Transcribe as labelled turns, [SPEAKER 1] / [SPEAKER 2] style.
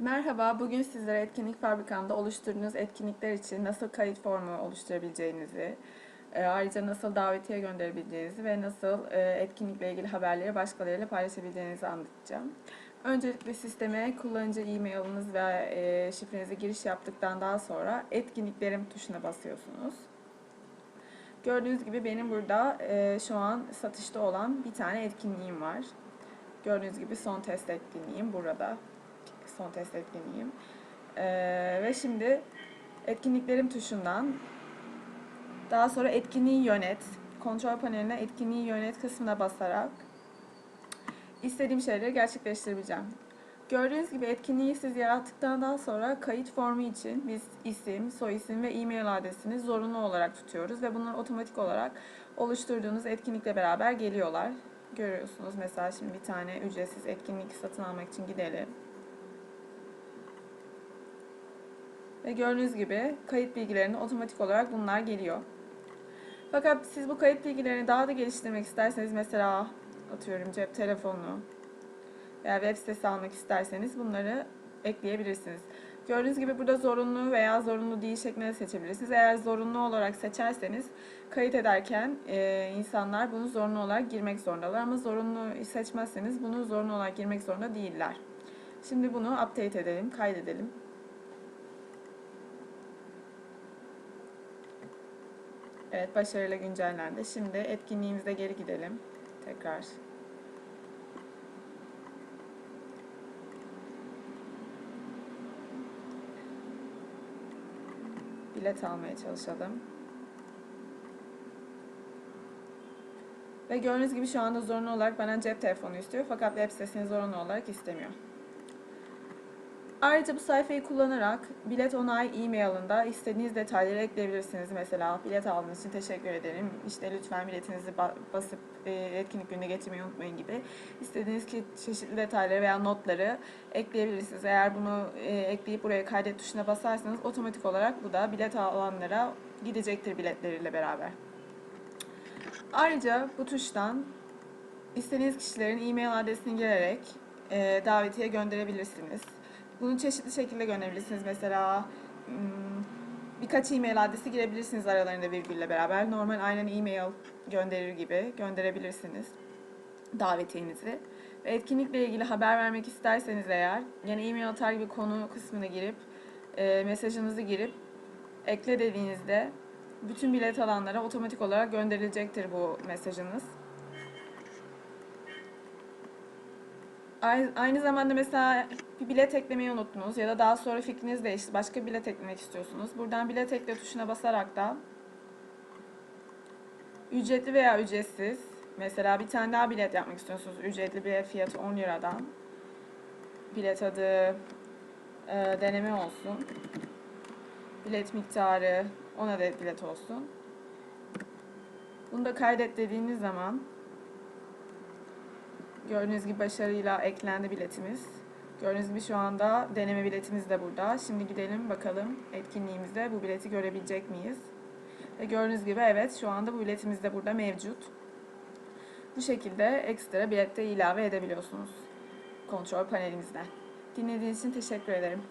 [SPEAKER 1] Merhaba, bugün sizlere Etkinlik Fabrikam'da oluşturduğunuz etkinlikler için nasıl kayıt formu oluşturabileceğinizi, e, ayrıca nasıl davetiye gönderebileceğinizi ve nasıl e, etkinlikle ilgili haberleri başkalarıyla paylaşabileceğinizi anlatacağım. Öncelikle sisteme kullanıcı e-mailiniz ve e, şifrenizi giriş yaptıktan daha sonra etkinliklerim tuşuna basıyorsunuz. Gördüğünüz gibi benim burada şu an satışta olan bir tane etkinliğim var. Gördüğünüz gibi son test etkinliğim burada. Son test etkinliğim. E, ve şimdi etkinliklerim tuşundan daha sonra etkinliği yönet, kontrol paneline etkinliği yönet kısmına basarak istediğim şeyleri gerçekleştirebileceğim. Gördüğünüz gibi etkinliği siz yarattıktan daha sonra kayıt formu için biz isim, soyisim ve e-mail adresini zorunlu olarak tutuyoruz ve bunlar otomatik olarak oluşturduğunuz etkinlikle beraber geliyorlar. Görüyorsunuz mesela şimdi bir tane ücretsiz etkinlik satın almak için gidelim. Ve gördüğünüz gibi kayıt bilgilerine otomatik olarak bunlar geliyor. Fakat siz bu kayıt bilgilerini daha da geliştirmek isterseniz mesela atıyorum cep telefonu veya web sitesi almak isterseniz bunları ekleyebilirsiniz. Gördüğünüz gibi burada zorunlu veya zorunlu değil şeklinde seçebilirsiniz. Eğer zorunlu olarak seçerseniz kayıt ederken e, insanlar bunu zorunlu olarak girmek zorundalar. Ama zorunlu seçmezseniz bunu zorunlu olarak girmek zorunda değiller. Şimdi bunu update edelim, kaydedelim. Evet, başarıyla güncellendi. Şimdi etkinliğimize geri gidelim. Tekrar. Bilet almaya çalışalım. Ve gördüğünüz gibi şu anda zorunlu olarak bana cep telefonu istiyor fakat web sitesini zorunlu olarak istemiyor. Ayrıca bu sayfayı kullanarak bilet onay e-mailında istediğiniz detayları ekleyebilirsiniz. Mesela bilet aldığınız için teşekkür ederim. İşte lütfen biletinizi basıp e, etkinlik gününe getirmeyi unutmayın gibi. İstediğiniz çeşitli detayları veya notları ekleyebilirsiniz. Eğer bunu e, ekleyip buraya kaydet tuşuna basarsanız otomatik olarak bu da bilet alanlara gidecektir biletleriyle beraber. Ayrıca bu tuştan istediğiniz kişilerin e-mail adresini girerek e, davetiye gönderebilirsiniz. Bunu çeşitli şekilde gönderebilirsiniz. Mesela birkaç e-mail adresi girebilirsiniz aralarında virgülle beraber. Normal aynen e-mail gönderir gibi gönderebilirsiniz davetiyenizi. Ve etkinlikle ilgili haber vermek isterseniz eğer yine e-mail atar gibi konu kısmına girip e, mesajınızı girip ekle dediğinizde bütün bilet alanlara otomatik olarak gönderilecektir bu mesajınız. Aynı zamanda mesela bir bilet eklemeyi unuttunuz ya da daha sonra fikriniz değişti. Başka bilet eklemek istiyorsunuz. Buradan bilet ekle tuşuna basarak da ücretli veya ücretsiz mesela bir tane daha bilet yapmak istiyorsunuz. Ücretli bilet fiyatı 10 liradan. Bilet adı e, deneme olsun. Bilet miktarı 10 adet bilet olsun. Bunu da kaydet dediğiniz zaman Gördüğünüz gibi başarıyla eklendi biletimiz. Gördüğünüz gibi şu anda deneme biletimiz de burada. Şimdi gidelim bakalım etkinliğimizde bu bileti görebilecek miyiz? Ve gördüğünüz gibi evet şu anda bu biletimiz de burada mevcut. Bu şekilde ekstra bilette ilave edebiliyorsunuz kontrol panelimizden. Dinlediğiniz için teşekkür ederim.